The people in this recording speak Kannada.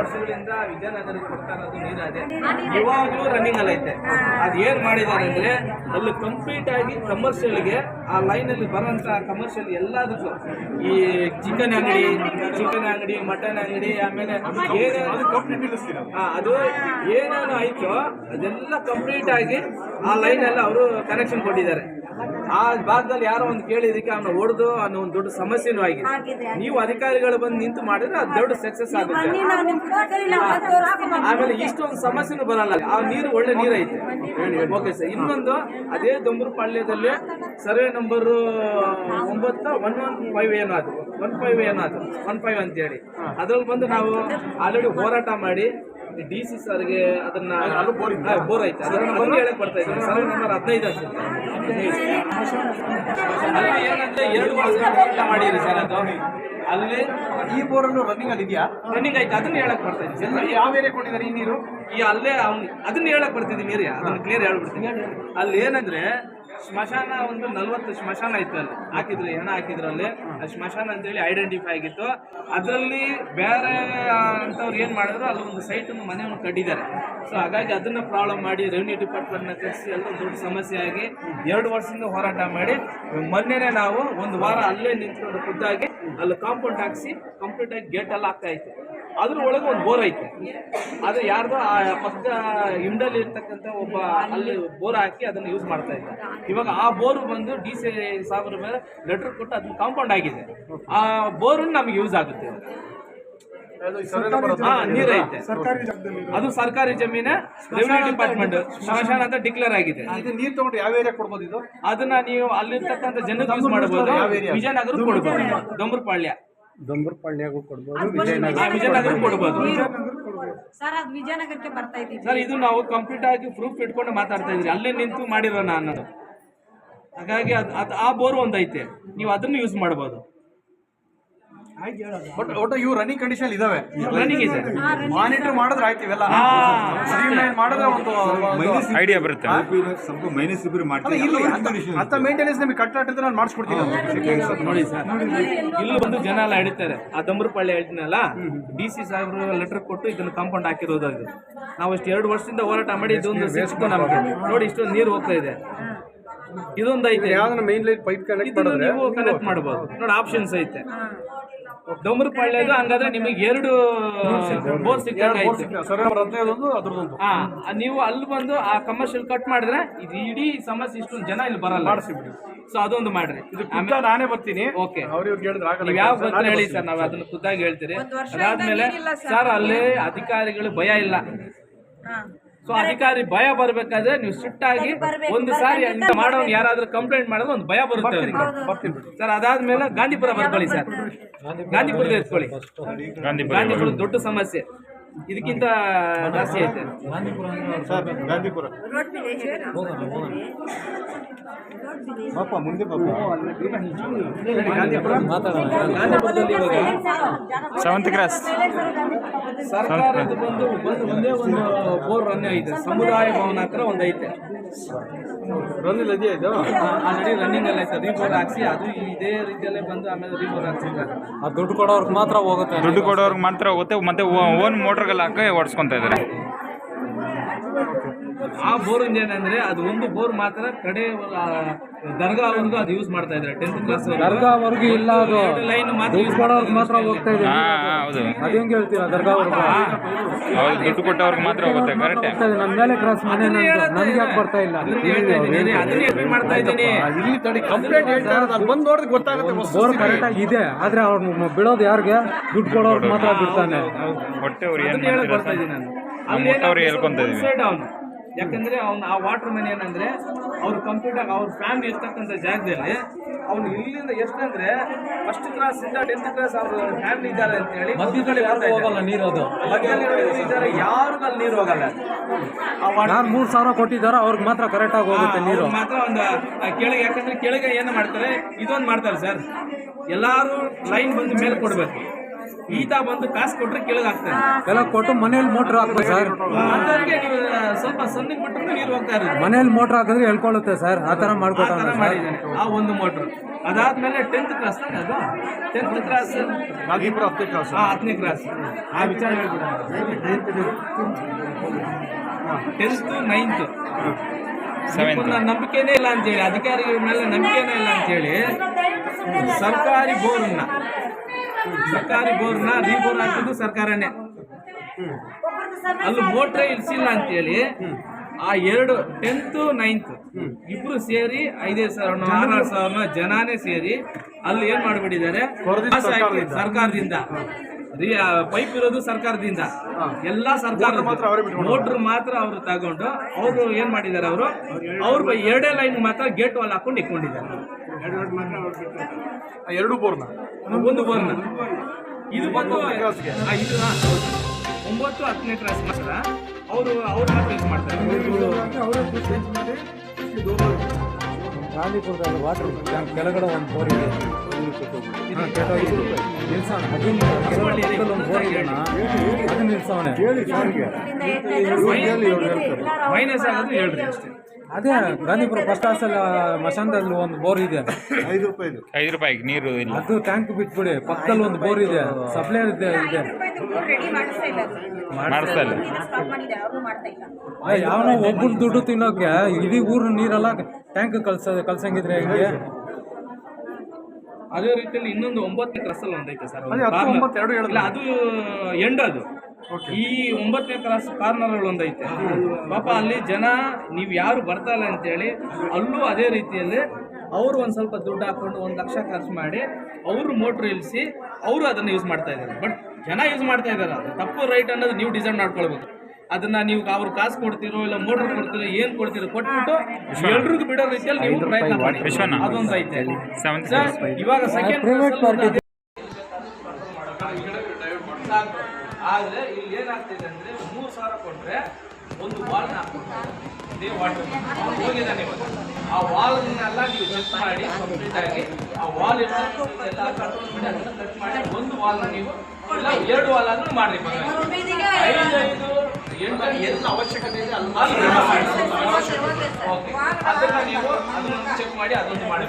ವರ್ಷಗಳಿಂದ ವಿಜಯನಗರಕ್ಕೆ ಕೊಡ್ತಾ ಇರೋದು ನೀರು ಅದೇ ಇವಾಗಲೂ ರನ್ನಿಂಗ್ ಅಲ್ಲಿ ಐತೆ. ಅದ್ ಏನ್ ಮಾಡಿದ್ದಾರೆ ಅಂದ್ರೆ ಅಲ್ಲಿ ಕಂಪ್ಲೀಟ್ ಆಗಿ ಕಮರ್ಷಿಯಲ್ಗೆ ಆ ಲೈನ್ ಅಲ್ಲಿ ಬರುವಂತ ಕಮರ್ಷಿಯಲ್ ಎಲ್ಲದಕ್ಕೂ ಈ ಚಿಕನ್ ಅಂಗಡಿ ಚಿಕನ್ ಅಂಗಡಿ ಮಟನ್ ಅಂಗಡಿ ಆಮೇಲೆ ಏನೇನು ಅದು ಏನೇನು ಆಯ್ತು ಅದೆಲ್ಲ ಕಂಪ್ಲೀಟ್ ಆಗಿ ಆ ಲೈನ್ ಎಲ್ಲ ಅವರು ಕನೆಕ್ಷನ್ ಕೊಟ್ಟಿದ್ದಾರೆ. ಆ ಭಾಗದಲ್ಲಿ ಯಾರೋ ಒಂದು ಕೇಳಿದಕ್ಕೆ ಅವನು ಹೊಡೆದು ಅನ್ನೋ ಒಂದು ದೊಡ್ಡ ಸಮಸ್ಯೆನೂ ಆಗಿದೆ. ನೀವು ಅಧಿಕಾರಿಗಳು ಬಂದು ನಿಂತು ಮಾಡಿದ್ರೆ ಅದು ದೊಡ್ಡ ಸಕ್ಸಸ್ ಆಗುತ್ತೆ. ಆಮೇಲೆ ಇಷ್ಟೊಂದು ಸಮಸ್ಯೆನೂ ಬರಲ್ಲ. ಆ ನೀರು ಒಳ್ಳೆ ನೀರು ಐತೆ. ಓಕೆ ಸರ್ ಇನ್ನೊಂದು ಅದೇ ದೊಂಬರು ಪಾಳ್ಯದಲ್ಲಿ ಸರ್ವೆ ನಂಬರ್ ಒಂಬತ್ತ ಒನ್ ಒನ್ ಫೈವ್ ಏನಾದ್ರು ಅದು. ಒನ್ ಫೈವ್ ಏನಾದ್ರು ಅದು. ಒನ್ ಫೈವ್ ಅಂತ ಹೇಳಿ ಅದ್ರಲ್ಲಿ ಬಂದು ನಾವು ಆಲ್ರೆಡಿ ಹೋರಾಟ ಮಾಡಿ ಡಿ ಸಿ ಸರ್ಗೆ ಅದನ್ನ ಬೋರ್ ಐತೆ ಅದನ್ನ ಬಂದು ಹೇಳಕ್ ಬರ್ತಾ ಇದ್ದೀನಿ ಸರ್ ನಂಬರ್ ಹದಿನೈದು ಅನ್ಸುತ್ತೆ ಏನಂದ್ರೆ ಎರಡು ವರ್ಷ ಮಾಡಿರಿ ಸರ್ ಅದು. ಅಲ್ಲಿ ಈ ಬೋರನ್ನು ರನ್ನಿಂಗ್ ಅಲ್ಲಿ ಇದೆಯಾ? ರನ್ನಿಂಗ್ ಐತೆ ಅದನ್ನ ಹೇಳಕ್ ಬರ್ತಾ ಇದ್ದೀನಿ. ಯಾವ ಏರಿಯಾ ಕೊಟ್ಟಿದ್ದಾರೆ ಈ ನೀರು? ಈ ಅಲ್ಲೇ ಅವ್ನು ಅದನ್ನ ಹೇಳಕ್ ಬರ್ತಿದ್ದೀನಿ ಏರಿಯಾ ಅದನ್ನ ಕ್ಲಿಯರ್ ಹೇಳ್ಬಿಡ್ತೀನಿ. ಅಲ್ಲಿ ಏನಂದ್ರೆ ಸ್ಮಶಾನ ಒಂದು ನಲ್ವತ್ತು ಸ್ಮಶಾನ ಇತ್ತು ಅಲ್ಲಿ ಹಾಕಿದ್ರು ಹೆಣ ಹಾಕಿದ್ರು ಅಲ್ಲಿ ಸ್ಮಶಾನ ಅಂತೇಳಿ ಐಡೆಂಟಿಫೈ ಆಗಿತ್ತು. ಅದರಲ್ಲಿ ಬೇರೆ ಅಂತವ್ರು ಏನು ಮಾಡಿದ್ರು, ಅಲ್ಲಿ ಒಂದು ಸೈಟನ್ನು ಮನೆಯನ್ನು ಕಟ್ಟಿದ್ದಾರೆ. ಸೊ ಹಾಗಾಗಿ ಅದನ್ನ ಪ್ರಾಬ್ಲಮ್ ಮಾಡಿ ರೆವಿನ್ಯೂ ಡಿಪಾರ್ಟ್ಮೆಂಟ್ನ ಕರೆಸಿ ಎಲ್ಲ ದೊಡ್ಡ ಸಮಸ್ಯೆ ಆಗಿ ಎರಡು ವರ್ಷದಿಂದ ಹೋರಾಟ ಮಾಡಿ, ಮೊನ್ನೆನೆ ನಾವು ಒಂದು ವಾರ ಅಲ್ಲೇ ನಿಂತ್ಕೊಂಡು ಖುದ್ದಾಗಿ ಅಲ್ಲಿ ಕಾಂಪೌಂಡ್ ಹಾಕಿಸಿ ಕಂಪ್ಲೀಟ್ ಆಗಿ ಗೇಟ್ ಎಲ್ಲ ಆಗ್ತಾ ಅದ್ರ ಒಳಗೆ ಒಂದು ಬೋರ್ ಐತೆ. ಆದ್ರೆ ಯಾರ್ದೋ ಆ ಪಕ್ಕ ಇಂಡಲ್ಲಿ ಇರ್ತಕ್ಕಂಥ ಒಬ್ಬ ಅಲ್ಲಿ ಬೋರ್ ಹಾಕಿ ಅದನ್ನ ಯೂಸ್ ಮಾಡ್ತಾ ಇದ್ದ. ಇವಾಗ ಆ ಬೋರ್ ಬಂದು ಡಿ ಸಿ ಸಾವಿರ ಮೇಲೆ ಲೆಟರ್ ಕೊಟ್ಟು ಅದನ್ನ ಕಾಂಪೌಂಡ್ ಆಗಿದೆ. ಆ ಬೋರ್ ನಮ್ಗೆ ಯೂಸ್ ಆಗುತ್ತೆ. ನೀರೈತೆ ನೀರ್ ಐತೆ. ಅದು ಸರ್ಕಾರಿ ಜಮೀನ. ರೆವಿನ್ಯೂ ಡಿಪಾರ್ಟ್ಮೆಂಟ್ ಸ್ಮಶಾನ. ಅಂತ ಡಿಕ್ಲೇರ್ ಆಗಿದೆ. ಇದು ನೀರು ತಗೊಂಡು ಯಾವ ಏರಿಯಾ ಕೊಡ್ಬೋದು ಇದು? ಅದನ್ನ ನೀವು ಅಲ್ಲಿರ್ತಕ್ಕಂಥ ಜನಕ್ಕೆ ಯೂಸ್ ಮಾಡಬಹುದು ವಿಜಯನಗರ ಕೊಡ್ಬೋದು. ಡೊಂಬರಪಾಳ್ಯ. ದೊಂಬರಪಳ್ಳಿಯಾಗೂ ಕೊಡ್ಬೋದು ವಿಜಯನಗರ ಕೊಡ್ಬೋದು. ಸರ್ ಅದು ವಿಜಯನಗರಕ್ಕೆ ಬರ್ತಾ ಇದ್ದೀವಿ. ಸರ್ ಇದು ನಾವು ಕಂಪ್ಲೀಟ್ ಆಗಿ ಪ್ರೂಫ್ ಇಟ್ಕೊಂಡು ಮಾತಾಡ್ತಾ ಇದ್ರಿ ಅಲ್ಲೇ ನಿಂತು ಮಾಡಿರೋಣ ಅನ್ನೋದು. ಹಾಗಾಗಿ ಅದು ಅದು ಆ ಬೋರ್ ಒಂದೈತೆ. ನೀವು ಅದನ್ನು ಯೂಸ್ ಮಾಡ್ಬೋದು. ಬಟ್ ಒಟ್ಟು ಇವು ರನ್ನಿಂಗ್ ಕಂಡೀಷನ್ ಇದಾವೆ. ರನ್ನಿಂಗ್ ಇದೆ ಮಾನಿಟರ್ ಮಾಡಿದ್ರೆ ಆಯ್ತು ಇವೆಲ್ಲ. ಸ್ಟ್ರೀಮ್ಲೈನ್ ಮಾಡಿದ್ರೆ ಒಂದು ಐಡಿಯಾ ಬರುತ್ತೆ. ಸ್ವಲ್ಪ ಮೈನಸ್ ಇಬ್ಬರು ಮಾಡ್ತಾರೆ? ಇಲ್ಲಿ ಅಂತ- ಅಂತ ಮೇಂಟೆನೆನ್ಸ್ ನಿಮಗೆ ಕಟ್ಟಾಟಿದ್ರೆ ನಾನು ಮಾಡಿಸ್ಕೊಡ್ತೀನಿ. ನೋಡಿ ಸರ್. ಇಲ್ಲಿ ಬಂದು ಜನ ಎಲ್ಲ ಹಿಡಿತಾರೆ. ಆ ದೊಂಬರಪಾಳ್ಯ ಹೇಳ್ತೀನಲ್ಲ ಡಿ ಸಿ ಸಾಹೇಬ್ರು ಲೆಟರ್ ಕೊಟ್ಟು ಇದನ್ನ ಕಾಂಪೌಂಡ್ ಹಾಕಿರೋದು ಅದು. ನಾವು ಇಷ್ಟು ಎರಡು ವರ್ಷದಿಂದ ಹೋರಾಟ ಮಾಡಿ ಇದೊಂದು ಸಿಕ್ಕು ನಮಗೆ. ನೋಡಿ ಇಷ್ಟೊಂದು ನೀರು ಹೋಗ್ತಾ ಇದೆ. ಇದೊಂದು ಐತೆ. ಯಾವ್ದನ್ನ ಮೇನ್ ಲೈಟ್ ಪೈಪ್ ಕನೆಕ್ಟ್ ಮಾಡಿದ್ರೆ ನೀವು ಕನೆಕ್ಟ್ ಮಾಡಬಹುದು ನೋಡಿ ಆಪ್ಷನ್ಸ್ ಐತೆ. ಡೊಂಬರಪಾಳ್ಯದು ಹಂಗಾದ್ರೆ ನಿಮಗೆ ಎರಡು ಬೋರ್ ಸಿಗ್ತಾ ಹಾ ನೀವು ಅಲ್ಲಿ ಬಂದು ಆ ಕಮರ್ಷಿಯಲ್ ಕಟ್ ಮಾಡಿದ್ರೆ ಇದು ಇಡೀ ಸಮಸ್ಯೆ ಇಷ್ಟೊಂದು ಜನ ಇಲ್ಲಿ ಬರಲ್ಲ. ಸೊ ಅದೊಂದು ಮಾಡ್ರಿ. ನಾನೇ ಬರ್ತೀನಿ. ಓಕೆ ಅವ್ರಿಗೆ ಹೇಳಿದ್ರೆ ನೀವು ಯಾವ ಬಂದ್ರೆ ಹೇಳಿ ಸರ್ ನಾವು ಅದನ್ನ ಖುದ್ದಾಗಿ ಹೇಳ್ತೀರಿ. ಅದಾದ್ಮೇಲೆ ಸರ್. ಸರ್ ಅಲ್ಲಿ ಅಧಿಕಾರಿಗಳು ಭಯ ಇಲ್ಲ. ಸೊ ಅಧಿಕಾರಿ ಭಯ ಬರ್ಬೇಕಾದ್ರೆ ನೀವು ಸ್ಟ್ರಿಕ್ಟ್ ಆಗಿ ಒಂದು ಸಾರಿ ಮಾಡೋ ಅಂತ ಮಾಡೋನು ಯಾರಾದ್ರೂ ಕಂಪ್ಲೇಂಟ್ ಮಾಡೋದು ಒಂದು ಭಯ ಬರುತ್ತೆ ಅವ್ರಿಗೆ. ಸರ್ ಅದಾದ್ಮೇಲೆ ಗಾಂಧಿಪುರ ಬರ್ಕೊಳ್ಳಿ ಸರ್. ಗಾಂಧಿಪುರದ ಎತ್ಕೊಳ್ಳಿ. ಗಾಂಧಿಪುರ. ಗಾಂಧಿಪುರ. ದೊಡ್ಡ ಸಮಸ್ಯೆ. ಇದಕ್ಕಿಂತ ಜಾಸ್ತಿ ಐತೆ. ಸರ್ ಗಾಂಧಿಪುರ. ಪಾಪ ಮುಂದೆ ಸೆವೆಂತ್ ಕ್ರಾಸ್ ಸರ್ಕಾರದ ಬಂದು ಬಂದು ಒಂದೇ ಒಂದು ಬೋರ್ ರನ್ ಐತೆ ಸಮುದಾಯ ಭವನ ಹತ್ರ ಒಂದು ಐತೆ. ರನ್ ನದಿ ಇದು? ಆಲ್ರೆಡಿ ರನ್ನಿಂಗ್ ಅಲ್ಲಿ ಐತೆ ರೀಬೋರ್ ಹಾಕ್ಸಿ ಅದು ಇದೇ ರೀತಿಯಲ್ಲೇ ಬಂದು ಆಮೇಲೆ ರೀಬೋರ್ ಹಾಕ್ಸಿದ್ದಾರೆ. ಆ ದುಡ್ಡು ಕೊಡೋರ್ಗೆ ಮಾತ್ರ ಹೋಗುತ್ತೆ. ದುಡ್ಡು ಕೊಡೋರ್ಗೆ ಮಾತ್ರ ಹೋಗುತ್ತೆ. ಮತ್ತೆ ಓನ್ ಮೋಟರ್ಗೆಲ್ಲ ಹಾಕಿ ಓಡಿಸ್ಕೊಂತ ಇದ್ದಾರೆ ಆ ಬೋರ್ ಏನಂದ್ರೆ ಅದು ಒಂದು ಬೋರ್ ಮಾತ್ರ ಕಡೆ ದರ್ಗಾವರೆಗೂ ಅದು ಯೂಸ್ ಮಾಡ್ತಾ ಇದ್ದಾರೆ. ಟೆಂತ್ ಕ್ಲಾಸ್ ದರ್ಗಾವರೆಗೂ ಇಲ್ಲ ಅದು. ಲೈನ್ ಮಾತ್ರ ಮಾತ್ರ ಹೋಗ್ತಾ ಇದೆ. ಹೌದು. ಅದು ಹೆಂಗೆ ಹೇಳ್ತೀರಾ ದರ್ಗಾವರೆಗೂ? ಹೌದು ದುಡ್ಡು ಕೊಟ್ಟವ್ರಿಗೆ ಮಾತ್ರ ಹೋಗುತ್ತೆ ಕರೆಕ್ಟ್ ನನ್ನ ಮೇಲೆ ಕ್ರಾಸ್ ಮನೆ ನನಗೆ ಯಾಕೆ ಬರ್ತಾ ಇಲ್ಲ? ಅದನ್ನೇ ಮಾಡ್ತಾ ಇದ್ದೀನಿ. ಇಲ್ಲಿ ತಡಿ ಕಂಪ್ಲೇಂಟ್ ಹೇಳ್ತಾ ಇರೋದು ಅಲ್ಲಿ ಬಂದು ನೋಡಿದ್ರೆ ಗೊತ್ತಾಗುತ್ತೆ ಬೋರ್ ಕರೆಕ್ಟ್ ಆಗಿ ಇದೆ ಆದ್ರೆ ಅವ್ರು ಬಿಡೋದು ಯಾರಿಗೆ? ದುಡ್ಡು ಕೊಡೋರ್ಗೆ ಮಾತ್ರ ಬಿಡ್ತಾನೆ. ಹೊಟ್ಟೆ ಅವ್ರು ಏನ್ ಬರ್ತಾ ಇದ್ದೀನಿ ನಾನು. ಹೇಳ್ಕೊಂತ ಸೈಡ್ ಅವನು. ಯಾಕಂದ್ರೆ ಅವ್ನು ಆ ವಾಟರ್ ಮ್ಯಾನ್ ಏನಂದ್ರೆ ಅವ್ರ ಕಂಪ್ಯೂಟರ್ ಅವ್ರ ಫ್ಯಾಮಿಲಿ ಇರ್ತಕ್ಕಂಥ ಜಾಗದಲ್ಲಿ ಅವ್ನು ಇಲ್ಲಿಂದ ಎಷ್ಟಂದ್ರೆ ಫಸ್ಟ್ ಕ್ಲಾಸ್ ಇಂದ ಟೆಂತ್ ಕ್ಲಾಸ್ ಅವ್ರ ಫ್ಯಾಮಿಲಿ ಇದ್ದಾರೆ ಅಂತ ಹೇಳಿ ಮಧ್ಯದಲ್ಲಿ ಯಾರು ಹೋಗಲ್ಲ ನೀರು ಅದು. ಇದ್ದಾರೆ ಯಾರಿಗೂ ಅಲ್ಲಿ ನೀರು ಹೋಗಲ್ಲ. ಮೂರು ಸಾವಿರ ಕೊಟ್ಟಿದ್ದಾರೋ ಅವ್ರಿಗೆ ಮಾತ್ರ ಕರೆಕ್ಟಾಗಿ ಹೋಗುತ್ತೆ ನೀರು. ಮಾತ್ರ ಒಂದು ಆ ಕೆಳಗೆ ಯಾಕಂದ್ರೆ ಕೆಳಗೆ ಏನು ಮಾಡ್ತಾರೆ ಇದೊಂದು ಮಾಡ್ತಾರೆ ಸರ್. ಎಲ್ಲಾರು ಲೈನ್ ಬಂದು ಮೇಲೆ ಕೊಡ್ಬೇಕು. ಈತ ಬಂದು ಕಾಸು ಕೊಟ್ರೆ ಕೆಳಗೆ ಹಾಕ್ತಾನೆ ಎಲ್ಲ ಕೊಟ್ಟು ಮನೇಲಿ ಮೋಟ್ರ್ ಹಾಕ್ಬೇಕು ಸರ್. ಅದಕ್ಕೆ ನೀವು ಸ್ವಲ್ಪ ಸಣ್ಣಗೆ ಬಿಟ್ಟು ನೀರು ಹೋಗ್ತಾ ಇರೋದು ಮನೇಲಿ ಮೋಟ್ರ್ ಹಾಕಿದ್ರೆ ಹೇಳ್ಕೊಳ್ಳುತ್ತೆ ಸರ್. ಆ ಥರ ಆ ಮಾಡ್ಕೊಟ್ಟ ಮಾಡಿದ್ದಾನೆ ಆ ಒಂದು ಮೋಟ್ರ್. ಅದಾದ್ಮೇಲೆ ಟೆಂತ್ ಕ್ಲಾಸ್ ಅದು? ಟೆಂತ್ ಕ್ಲಾಸ್ ಗಾಂಧಿಪುರ ಹತ್ತನೇ ಕ್ಲಾಸ್ ಆ ಹತ್ತನೇ ಕ್ಲಾಸ್ ಆ ವಿಚಾರ ಹೇಳ್ಬಿಡ ಟೆಂತ್ ನೈನ್ತ್ ನಂಬಿಕೆನೇ ಇಲ್ಲ ಅಂತೇಳಿ ಅಧಿಕಾರಿಗಳ ಮೇಲೆ ನಂಬಿಕೆನೇ ಇಲ್ಲ ಅಂತೇಳಿ ಸರ್ಕಾರಿ ಬೋರನ್ನ ಸರ್ಕಾರಿ ಬೋರ್ನ ರೀಬೋರ್ ಹಾಕಿದ್ದು ಸರ್ಕಾರನೇ. ಅಲ್ಲಿ ಮೋಟ್ರೆ ಇಳಿಸಿಲ್ಲ ಅಂತೇಳಿ ಆ ಎರಡು ಟೆಂತ್ ನೈನ್ತ್ ಇಬ್ರು ಸೇರಿ ಐದೈದು ಸಾವಿರ ಆರಾರು ಸಾವಿರ ಜನಾನೇ ಸೇರಿ ಅಲ್ಲಿ ಏನ್ ಮಾಡ್ಬಿಟ್ಟಿದ್ದಾರೆ? ಸರ್ಕಾರದಿಂದ. ಪೈಪ್ ಇರೋದು ಸರ್ಕಾರದಿಂದ. ಎಲ್ಲಾ ಸರ್ಕಾರ ಮೋಟ್ರ್ ಮಾತ್ರ ಅವರೇ ಬಿಟ್ಕೊಂಡು ಮೋಟ್ರ್ ಮಾತ್ರ ಅವರು ತಗೊಂಡು ಅವರು ಏನ್ ಮಾಡಿದ್ದಾರೆ ಅವರು? ಅವ್ರ ಎರಡೇ ಲೈನ್ ಮಾತ್ರ ಗೇಟ್ ವಾಲ್ ಹಾಕೊಂಡು ಇಟ್ಕೊಂಡಿದ್ದಾರೆ ಎರಡು ಬೋರ್ನ ಒಂದು ಬೋರ್ನ ಇದು ಬಂದು ಆ, ಇದು ಆ, ಒಂಬತ್ತು ಹತ್ತನೇ ಕ್ಲಾಸ್ ಮಾತ್ರ ಅವರು ಅವ್ರ ಯೂಸ್ ಮಾಡ್ತಾರೆ. ಗಾಂಧಿಪುರದಲ್ಲಿ ವಾಟರ್ ಕೆಳಗಡೆ ಒಂದು ಬೋರ್ ಇದೆ. ಇದು ಕೆಟ್ಟೋಗಿದೆ. ನಿಲ್ಸೋಣ ಅದನ್ನ ಕೆಲವೊಂದು ಪಕ್ಕದಲ್ಲಿ ಒಂದು ಬೋರ್ ಇದೆನಾ ಅದನ್ನ ನಿಲ್ಸವನೆ ಮೈನಸ್ ಆಗೋದು ಹೇಳ್ರಿ ಅಷ್ಟೇ. ಅದೇ ಗಾಂಧಿಪುರ ಫಸ್ಟ್ ಕ್ಲಾಸ್ ಅಲ್ಲಿ ಮಸಾಂದಲ್ಲಿ ಒಂದು ಬೋರ್ ಇದೆ. ಐದು ರೂಪಾಯಿ ಐದು ರೂಪಾಯಿಗೆ ನೀರು ಇಲ್ಲ. ಅದು ಟ್ಯಾಂಕ್ ಬಿಟ್ಬಿಡಿ ಪಕ್ಕದಲ್ಲಿ ಒಂದು ಬೋರ್ ಇದೆ. ಸಪ್ಲೈ ಇದೆ. ಇದೆ ರೆಡಿ ಮಾಡಿಸ್ತಾ ಇಲ್ಲ ಯಾವನೋ ಒಬ್ಬರು ದುಡ್ಡು ತಿನ್ನೋಕೆ ಇಡೀ ಊರು ನೀರೆಲ್ಲ ಟ್ಯಾಂಕ್ ಕಳ್ಸ ಕಳ್ಸಂಗಿದ್ರೆ ಹೆಂಗೆ? ಅದೇ ರೀತಿಯಲ್ಲಿ ಇನ್ನೊಂದು ಒಂಬತ್ತನೇ ಕ್ರಸ್ಸಲ್ಲಿ ಅಲ್ಲಿ ಒಂದೈತೆ ಸರ್. ಅದು ಎಂಡ್ ಅದು ಈ ಒಂಬತ್ತನೇ ಕ್ಲಾಸ್ ಕಾರ್ನರ್ ಒಂದೈತೆ. ಪಾಪ ಅಲ್ಲಿ ಜನ ನೀವು ಯಾರು ಬರ್ತಾ ಇಲ್ಲ ಅಂತೇಳಿ ಅಲ್ಲೂ ಅದೇ ರೀತಿಯಲ್ಲಿ ಅವರು ಒಂದು ಸ್ವಲ್ಪ ದುಡ್ಡು ಹಾಕೊಂಡು ಒಂದು ಲಕ್ಷ ಖರ್ಚು ಮಾಡಿ ಅವರು ಮೋಟ್ರ್ ಇಳಿಸಿ ಅವರು ಅದನ್ನು ಯೂಸ್ ಮಾಡ್ತಾ ಇದ್ದಾರೆ. ಬಟ್ ಜನ ಯೂಸ್ ಮಾಡ್ತಾ ಇದ್ದಾರೆ. ಅದು ತಪ್ಪು ರೈಟ್ ಅನ್ನೋದು ನೀವು ಡಿಸೈಡ್ ಮಾಡ್ಕೊಳ್ಬೇಕು ಅದನ್ನ ನೀವು ಅವ್ರು ಕಾಸು ಕೊಡ್ತಿರೋ ಇಲ್ಲ ಮೋಟ್ರ್ ಕೊಡ್ತಿರೋ ಏನ್ ಕೊಡ್ತಿರೋ ಕೊಟ್ಬಿಟ್ಟು ಎಲ್ರಿಗೂ ಬಿಡೋ ರೀತಿಯಲ್ಲಿ ನೀವು ಪ್ರಯತ್ನ ಮಾಡಿ. ವಿಶ್ವನ. ಅದೊಂದು ಐತೆ ಇವಾಗ ಸೆಕೆಂಡ್ ಆದ್ರೆ ಇಲ್ಲಿ ಏನಾಗ್ತಿದೆ ಅಂದ್ರೆ ಮೂರ್ ಸಾವಿರ ಕೊಟ್ರೆ ಒಂದು ವಾಲ್ ಹಾಕ್ಬಿಡ್ತಾರೆ ಇದೇ ವಾಟರ್ ಹೋಗಿದ್ದಾನೆ ಇವಾಗ ಆ ವಾಲ್ನೆಲ್ಲ ನೀವು ಚೆಕ್ ಮಾಡಿ ಕಂಪ್ಲೀಟ್ ಆಗಿ ಆ ವಾಲ್ ಎಲ್ಲ ಕಂಟ್ರೋಲ್ ಮಾಡಿ ಅದನ್ನ ಕಟ್ ಮಾಡಿ ಒಂದು ವಾಲ್ನ ನೀವು ಇಲ್ಲ ಎರಡು ವಾಲ್ ಆದ್ರೂ ಮಾಡಿ ಪರವಾಗಿಲ್ಲ. ಐದು ಐದು ಎಂಟು ಎಲ್ಲ ಅವಶ್ಯಕತೆ ಇದೆ ಅಲ್ಲಿ ಓಕೆ ಅದನ್ನು ನೀವು ಅದನ್ನ ಚೆಕ್ ಮಾಡಿ ಅದೊಂದು ಮಾಡಿ